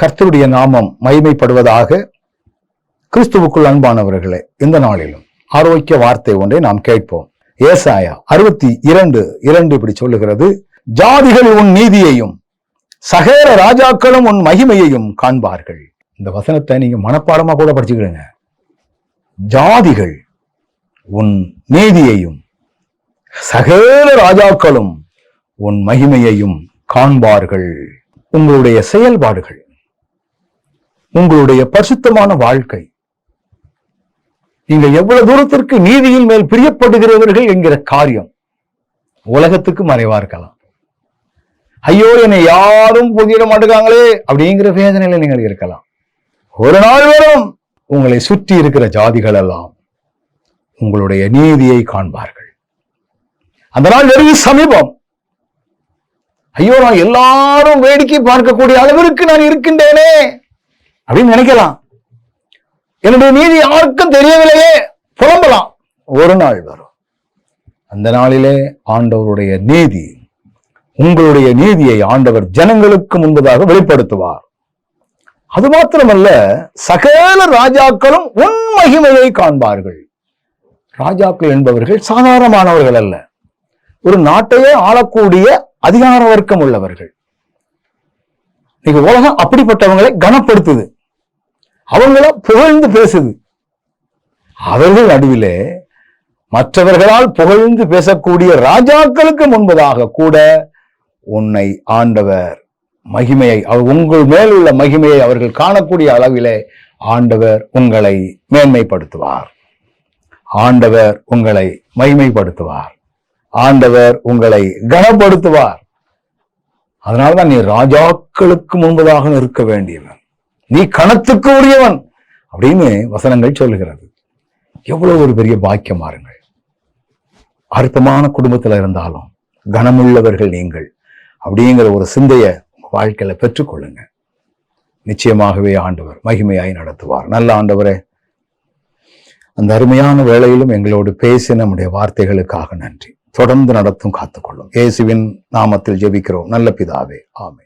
கர்த்தருடைய நாமம் மகிமைப்படுவதாக கிறிஸ்துவுக்குள் அன்பானவர்களே இந்த நாளிலும் ஆரோக்கிய வார்த்தை ஒன்றை நாம் கேட்போம். ஏசாயா அறுபத்தி இரண்டு இரண்டு இப்படி சொல்லுகிறது ஜாதிகள் உன் நீதியையும் சகேர ராஜாக்களும் உன் மகிமையையும் காண்பார்கள். இந்த வசனத்தை நீங்க மனப்பாடமா கூட படிச்சுக்கிறீங்க. ஜாதிகள் உன் நீதியையும் சகல ராஜாக்களும் உன் மகிமையையும் காண்பார்கள். உங்களுடைய செயல்பாடுகள் உங்களுடைய பரிசுத்தமான வாழ்க்கை. நீங்கள் எவ்வளவு தூரத்திற்கு நீதியின் மேல் பிரியப்படுகிறவர்கள் என்கிற காரியம் உலகத்துக்கு மறைவா இருக்கலாம். ஐயோ என்னை யாரும் புதியிட மாட்டுக்காங்களே அப்படிங்கிற வேதனையில நீங்கள் இருக்கலாம். ஒரு நாள் வரும் உங்களை சுற்றி இருக்கிற ஜாதிகள் எல்லாம் உங்களுடைய நீதியை காண்பார்கள். அந்த நாள் வெறும் சமீபம். ஐயோ நான் எல்லாரும் வேடிக்கை பார்க்கக்கூடிய அளவிற்கு நான் இருக்கின்றேனே. அப்படின்னு நினைக்கலாம். என்னுடைய நீதி யாருக்கும் தெரியவில்லையே. புலம்பலாம். ஒரு நாள் வரும். அந்த நாளிலே ஆண்டவருடைய நீதி உங்களுடைய நீதியை ஆண்டவர் ஜனங்களுக்கு முன்பதாக வெளிப்படுத்துவார். அது மாத்திரமல்ல சகல ராஜாக்களும் உன் மகிமையை காண்பார்கள். ராஜாக்கள் என்பவர்கள் சாதாரணமானவர்கள் அல்ல. ஒரு நாட்டையே ஆளக்கூடிய அதிகார வர்க்கம் உள்ளவர்கள். இன்னைக்கு உலகம் அப்படிப்பட்டவங்களை கனப்படுத்துது. அவங்கள புகழ்ந்து பேசுது. அவர்கள் நடுவிலே மற்றவர்களால் புகழ்ந்து பேசக்கூடிய ராஜாக்களுக்கு முன்பதாக கூட உன்னை ஆண்டவர் மகிமையை அவர் உங்கள் மேல் உள்ள மகிமையை அவர்கள் காணக்கூடிய அளவிலே ஆண்டவர் உங்களை மேன்மைப்படுத்துவார். ஆண்டவர் உங்களை மகிமைப்படுத்துவார். ஆண்டவர் உங்களை கனப்படுத்துவார். அதனாலதான் நீ ராஜாக்களுக்கு முன்பதாக இருக்க வேண்டியவன். நீ கணத்துக்கு உரியவன் அப்படின்னு வசனங்கள் சொல்லுகிறது. எவ்வளவு ஒரு பெரிய பாக்கியம் பாருங்கள். அற்பமான குடும்பத்தில் இருந்தாலும் கனமுள்ளவர்கள் நீங்கள் அப்படிங்கிற ஒரு சிந்தையை வாழ்க்கையில பெற்றுக்கொள்ளுங்க. நிச்சயமாகவே ஆண்டவர் மகிமையாய் நடத்துவார். நல்ல ஆண்டவரே அந்த அருமையான வேளையிலும் எங்களோடு பேசி நம்முடைய வார்த்தைகளுக்காக நன்றி. தொடர்ந்து நடத்தும் காத்துக்கொள்ளும். இயேசுவின் நாமத்தில் ஜெபிக்கிறோம். நல்ல பிதாவே. ஆமே